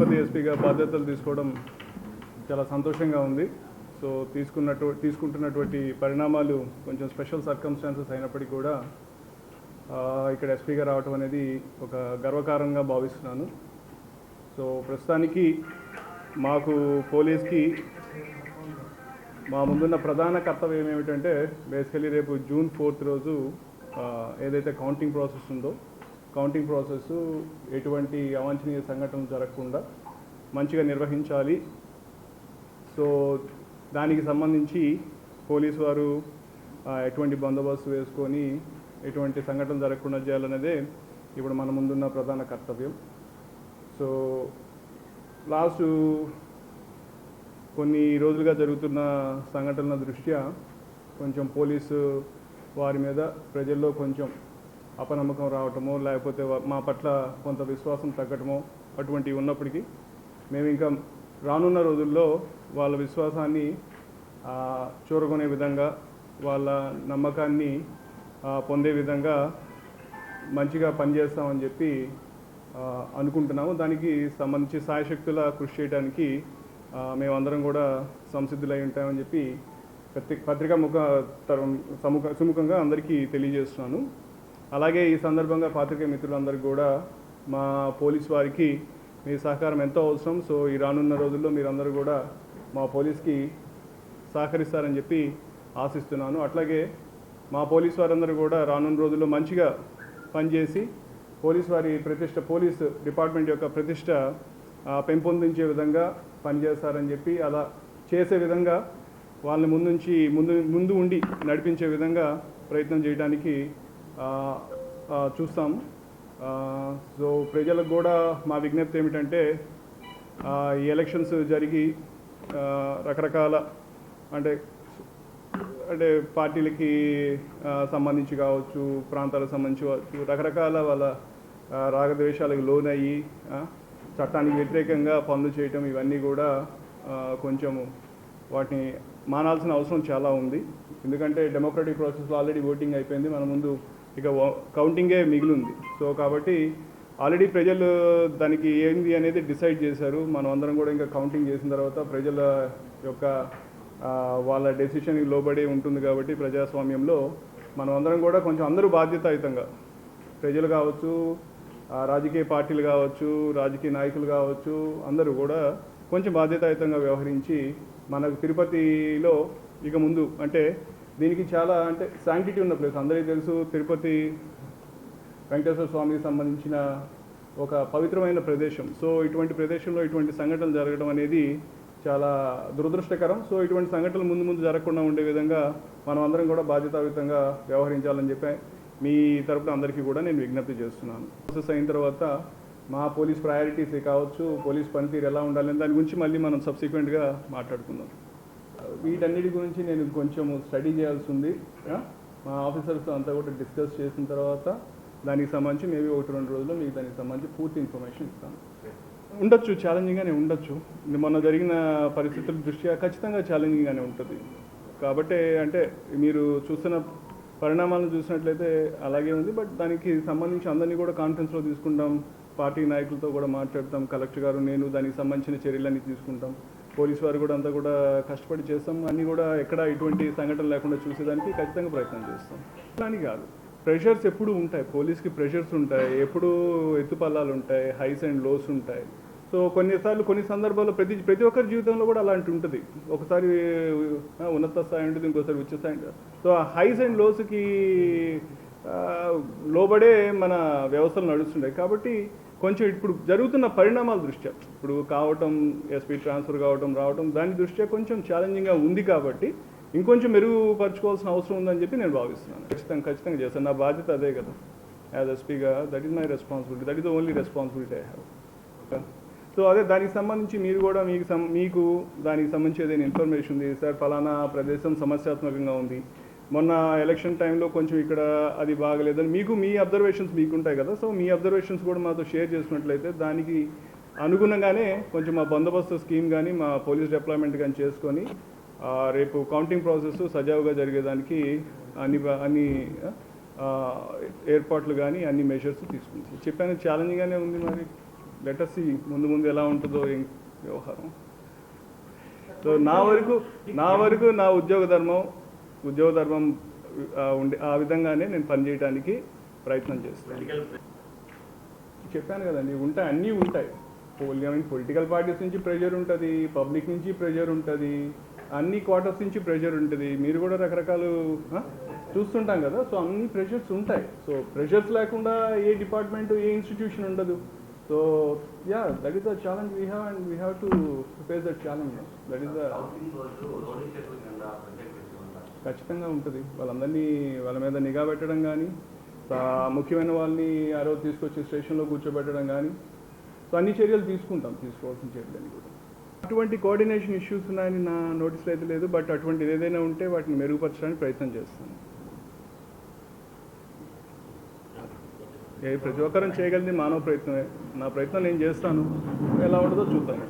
తిరుపతి ఎస్పీగా బాధ్యతలు తీసుకోవడం చాలా సంతోషంగా ఉంది. సో తీసుకున్నట్టు తీసుకుంటున్నటువంటి పరిణామాలు కొంచెం స్పెషల్ సర్కమ్స్టాన్సెస్ అయినప్పటికీ కూడా ఇక్కడ ఎస్పీగా రావటం అనేది ఒక గర్వకారంగా భావిస్తున్నాను. సో ప్రస్తుతానికి మాకు పోలీస్కి మా ముందున్న ప్రధాన కర్తవ్యం ఏమిటంటే బేసికలీ రేపు జూన్ ఫోర్త్ రోజు ఏదైతే కౌంటింగ్ ప్రాసెస్ ఉందో కౌంటింగ్ ప్రాసెస్ ఎటువంటి అవాంఛనీయ సంఘటనలు జరగకుండా మంచిగా నిర్వహించాలి. సో దానికి సంబంధించి పోలీసు వారు ఎటువంటి బందోబస్తు వేసుకొని ఎటువంటి సంఘటన జరగకుండా చేయాలనేదే ఇప్పుడు మన ముందున్న ప్రధాన కర్తవ్యం. సో లాస్ట్ కొన్ని రోజులుగా జరుగుతున్న సంఘటనల దృష్ట్యా కొంచెం పోలీసు వారి మీద ప్రజల్లో కొంచెం అపనమ్మకం రావటమో లేకపోతే మా పట్ల కొంత విశ్వాసం తగ్గటమో అటువంటివి ఉన్నప్పటికీ మేము ఇంకా రానున్న రోజుల్లో వాళ్ళ విశ్వాసాన్ని చూరగొనే విధంగా వాళ్ళ నమ్మకాన్ని పొందే విధంగా మంచిగా పనిచేస్తామని చెప్పి అనుకుంటున్నాము. దానికి సంబంధించి సాయశక్తుల కృషి చేయడానికి మేమందరం కూడా సంసిద్ధులై ఉంటామని చెప్పి పత్రి పత్రికా ముఖ తరం సముఖ సుముఖంగా అందరికీ తెలియజేస్తున్నాను. అలాగే ఈ సందర్భంగా పాత్రికేయ మిత్రులందరికీ కూడా మా పోలీస్ వారికి మీ సహకారం ఎంతో అవసరం. సో ఈ రానున్న రోజుల్లో మీరందరూ కూడా మా పోలీస్కి సహకరిస్తారని చెప్పి ఆశిస్తున్నాను. అట్లాగే మా పోలీస్ వారందరూ కూడా రానున్న రోజుల్లో మంచిగా పనిచేసి పోలీస్ వారి ప్రతిష్ట పోలీస్ డిపార్ట్మెంట్ యొక్క ప్రతిష్ట పెంపొందించే విధంగా పనిచేస్తారని చెప్పి అలా చేసే విధంగా వాళ్ళని ముందుంచి ముందు ముందు ఉండి నడిపించే విధంగా ప్రయత్నం చేయడానికి చూస్తాము సో ప్రజలకు కూడా మా విజ్ఞప్తి ఏమిటంటే ఈ ఎలక్షన్స్ జరిగి రకరకాల అంటే అంటే పార్టీలకి సంబంధించి కావచ్చు ప్రాంతాలకు సంబంధించి కావచ్చు రకరకాల వాళ్ళ రాగద్వేషాలకు లోనయ్యి చట్టానికి వ్యతిరేకంగా పనులు చేయటం ఇవన్నీ కూడా కొంచెము వాటిని మానాల్సిన అవసరం చాలా ఉంది. ఎందుకంటే డెమోక్రటిక్ ప్రాసెస్లో ఆల్రెడీ ఓటింగ్ అయిపోయింది. మన ముందు ఇక కౌంటింగే మిగిలింది. సో కాబట్టి ఆల్రెడీ ప్రజలు దానికి ఏంది అనేది డిసైడ్ చేశారు. మనం అందరం కూడా ఇంకా కౌంటింగ్ చేసిన తర్వాత ప్రజల యొక్క వాళ్ళ డెసిషన్కి లోబడి ఉంటుంది కాబట్టి ప్రజాస్వామ్యంలో మనం అందరం కూడా కొంచెం అందరూ బాధ్యతాయుతంగా ప్రజలు కావచ్చు రాజకీయ పార్టీలు కావచ్చు రాజకీయ నాయకులు కావచ్చు అందరూ కూడా కొంచెం బాధ్యతాయుతంగా వ్యవహరించి మనకు తిరుపతిలో ఇక ముందు అంటే దీనికి చాలా అంటే శాంక్టిటీ ఉన్న ప్లేస్ అందరికీ తెలుసు తిరుపతి వెంకటేశ్వర స్వామికి సంబంధించిన ఒక పవిత్రమైన ప్రదేశం. సో ఇటువంటి ప్రదేశంలో ఇటువంటి సంఘటనలు జరగడం అనేది చాలా దురదృష్టకరం. సో ఇటువంటి సంఘటనలు ముందు ముందు జరగకుండా ఉండే విధంగా మనం అందరం కూడా బాధ్యతాయుతంగా వ్యవహరించాలని చెప్పి మీ తరపున అందరికీ కూడా నేను విజ్ఞప్తి చేస్తున్నాను. ప్రాసెస్ అయిన తర్వాత మా పోలీస్ ప్రయారిటీస్ కావచ్చు పోలీస్ పనితీరు ఎలా ఉండాలని దాని గురించి మళ్ళీ మనం సబ్సిక్వెంట్గా మాట్లాడుకుందాం. వీటన్నిటి గురించి నేను కొంచెం స్టడీ చేయాల్సి ఉంది. మా ఆఫీసర్స్ అంతా కూడా డిస్కస్ చేసిన తర్వాత దానికి సంబంధించి మేబీ ఒకటి రెండు రోజుల్లో మీకు దానికి సంబంధించి పూర్తి ఇన్ఫర్మేషన్ ఇస్తాను. ఉండొచ్చు ఛాలెంజింగ్గానే ఉండొచ్చు. మొన్న జరిగిన పరిస్థితుల దృష్ట్యా ఖచ్చితంగా ఛాలెంజింగ్గానే ఉంటుంది. కాబట్టి అంటే మీరు చూస్తున్న పరిణామాలను చూసినట్లయితే అలాగే ఉంది. బట్ దానికి సంబంధించి అందరినీ కూడా కాన్ఫరెన్స్లో తీసుకుంటాం. పార్టీ నాయకులతో కూడా మాట్లాడతాం. కలెక్టర్ గారు నేను దానికి సంబంధించిన చర్యలన్నీ తీసుకుంటాం. పోలీసు వారు కూడా అంతా కూడా కష్టపడి చేస్తాం. అన్నీ కూడా ఎక్కడ ఎటువంటి సంఘటన లేకుండా చూసేదానికి ఖచ్చితంగా ప్రయత్నం చేస్తాం. అని కాదు. ప్రెషర్స్ ఎప్పుడు ఉంటాయి. పోలీస్కి ప్రెషర్స్ ఉంటాయి. ఎప్పుడు ఎత్తుపల్లాలు ఉంటాయి. హైస్ అండ్ లోస్ ఉంటాయి. సో కొన్నిసార్లు కొన్ని సందర్భాల్లో ప్రతి ప్రతి ఒక్కరి జీవితంలో కూడా అలాంటి ఉంటుంది. ఒకసారి ఉన్నత స్థాయి ఉంటుంది ఇంకోసారి ఉచ్చ స్థాయి ఉంటుంది. సో ఆ హైస్ అండ్ లోస్కి లోబడే మన వ్యవస్థలు నడుస్తుండే కాబట్టి కొంచెం ఇప్పుడు జరుగుతున్న పరిణామాల దృష్ట్యా ఇప్పుడు కావటం ఎస్పీ ట్రాన్స్ఫర్ కావటం రావటం దాని దృష్ట్యా కొంచెం ఛాలెంజింగ్గా ఉంది కాబట్టి ఇంకొంచెం మెరుగుపరచుకోవాల్సిన అవసరం ఉందని చెప్పి నేను భావిస్తున్నాను. ఖచ్చితంగా ఖచ్చితంగా చేస్తాను. నా బాధ్యత అదే కదా. యాజ్ ఎస్పీగా that is my responsibility that is the only responsibility I have so అదే దానికి సంబంధించి మీరు కూడా మీకు మీకు దానికి సంబంధించి ఏదైనా ఇన్ఫర్మేషన్ ఉంది. సార్ ఫలానా ప్రదేశం సమస్యాత్మకంగా ఉంది. మొన్న ఎలక్షన్ టైంలో కొంచెం ఇక్కడ అది బాగలేదని మీకు మీ అబ్జర్వేషన్స్ మీకు ఉంటాయి కదా సో మీ అబ్జర్వేషన్స్ కూడా మాతో షేర్ చేసుకున్నట్లయితే దానికి అనుగుణంగానే కొంచెం మా బందోబస్తు స్కీమ్ కానీ మా పోలీస్ డిప్లాయ్మెంట్ కానీ చేసుకొని రేపు కౌంటింగ్ ప్రాసెస్ సజావుగా జరిగేదానికి అన్ని అన్ని ఏర్పాట్లు కానీ అన్ని మెషర్స్ తీసుకుంటాం. చెప్పాను ఛాలెంజింగ్గానే ఉంది మరి. లెటర్స్ ముందు ముందు ఎలా ఉంటుందో ఏం వ్యవహారం. సో నా వరకు నా వరకు నా ఉద్యోగ ధర్మం ఉద్యోగ ధర్మం ఉండే ఆ విధంగానే నేను పనిచేయడానికి ప్రయత్నం చేస్తాను. చెప్పాను కదండి ఉంటాయి అన్నీ ఉంటాయి. పొలిటికల్ పార్టీస్ నుంచి ప్రెషర్ ఉంటుంది పబ్లిక్ నుంచి ప్రెషర్ ఉంటుంది అన్ని క్వార్టర్స్ నుంచి ప్రెషర్ ఉంటుంది. మీరు కూడా రకరకాలు చూస్తుంటాం కదా సో అన్ని ప్రెషర్స్ ఉంటాయి. సో ప్రెషర్స్ లేకుండా ఏ డిపార్ట్మెంట్ ఏ ఇన్స్టిట్యూషన్ ఉండదు. So ya that is the challenge we have and we have to face that challenge that is the ఖచ్చితంగా ఉంటుంది. వాళ్ళందరినీ వాళ్ళ మీద నిఘా పెట్టడం కానీ ముఖ్యమైన వాళ్ళని ఆ రోజు తీసుకొచ్చి స్టేషన్లో కూర్చోబెట్టడం కానీ సో అన్ని చర్యలు తీసుకుంటాం తీసుకోవాల్సిన చర్యలని కూడా. అటువంటి కోఆర్డినేషన్ ఇష్యూస్ ఉన్నాయని నా నోటీస్లో అయితే లేదు బట్ అటువంటిది ఏదైనా ఉంటే వాటిని మెరుగుపరచడానికి ప్రయత్నం చేస్తాను. ఏ ప్రతి ఒక్కరం చేయగలిగింది మానవ ప్రయత్నమే. నా ప్రయత్నం నేను చేస్తాను. ఎలా ఉండదో చూద్దాం.